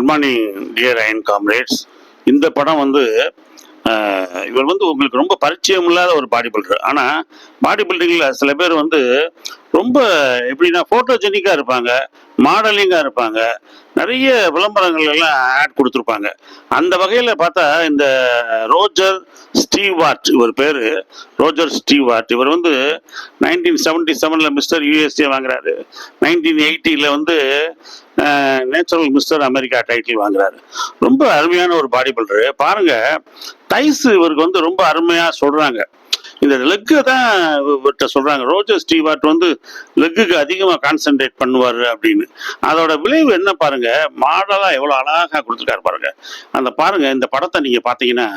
Good morning dear iron comrades இந்த படம் வந்து இவர் வந்து உங்களுக்கு ரொம்ப பரிச்சயம் இல்லாத ஒரு பாடி பில்டர் ஆனால் பாடி பில்டிங்கில் சில பேர் வந்து ரொம்ப எப்படின்னா ஃபோட்டோஜெனிக்காக இருப்பாங்க மாடலிங்காக இருப்பாங்க நிறைய விளம்பரங்கள் எல்லாம் ஆட் கொடுத்துருப்பாங்க. அந்த வகையில் பார்த்தா இந்த ரோஜர் ஸ்டீவார்ட் இவர் பேர் ரோஜர் ஸ்டீவார்ட் இவர் வந்து நைன்டீன் செவன்டி செவனில் மிஸ்டர் யூஎஸ்ஏ வாங்குறாரு. நைன்டீன் எயிட்டியில் வந்து நேச்சுரல் மிஸ்டர் அமெரிக்கா டைட்டில் வாங்குறாரு. ரொம்ப அருமையான ஒரு பாடி பில்டரு பாருங்கள் டைஸ் இவருக்கு வந்து ரொம்ப அருமையாக சொல்கிறாங்க இந்த லெக்கு தான் இவர்கிட்ட சொல்கிறாங்க ரோஜர் ஸ்டீவார்ட் வந்து லெக்குக்கு அதிகமாக கான்சென்ட்ரேட் பண்ணுவார் அப்படின்னு. அதோட விளைவு என்ன பாருங்க? மாடலாக எவ்வளோ அழகாக கொடுத்துருக்காரு பாருங்க. அந்த பாருங்க இந்த படத்தை நீங்கள் பார்த்தீங்கன்னா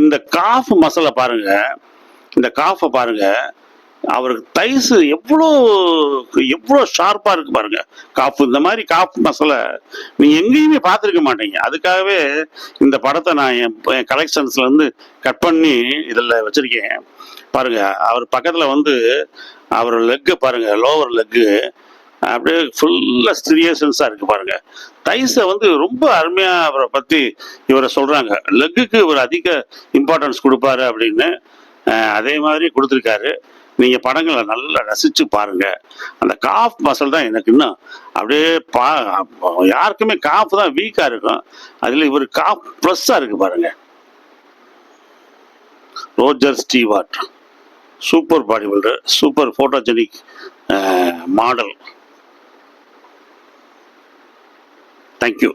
இந்த காஃப் மசாலா பாருங்க. இந்த காஃபை பாருங்கள் அவருக்கு தைஸ் எவ்வளோ எவ்வளோ ஷார்ப்பாக இருக்கு பாருங்க. காஃப் இந்த மாதிரி காஃப் மசாலா நீங்கள் எங்கேயுமே பார்த்துருக்க மாட்டீங்க. அதுக்காகவே இந்த படத்தை நான் என் என் கலெக்ஷன்ஸ்லருந்து கட் பண்ணி இதில் வச்சுருக்கேன். பாருங்க அவர் பக்கத்தில் வந்து அவர் லெக்கு பாருங்க லோவர் லெக்கு அப்படியே ஃபுல்லாக ஸ்ட்ரியேஷன்ஸாக இருக்குது பாருங்க. தைஸை வந்து ரொம்ப அருமையாக அவரை பற்றி இவரை சொல்கிறாங்க லெக்குக்கு இவர் அதிக இம்பார்ட்டன்ஸ் கொடுப்பாரு அப்படின்னு அதே மாதிரி கொடுத்துருக்காரு. நீங்கள் படங்களை நல்லா ரசித்து பாருங்க. அந்த காஃப் மசல் தான் எனக்கு இன்னும் அப்படியே பா யாருக்குமே காஃப் தான் வீக்காக இருக்கும். அதில் இவர் காஃப் ப்ளஸ்ஸாக இருக்கு பாருங்க. Roger Stewart. Super body builder super photogenic model thank you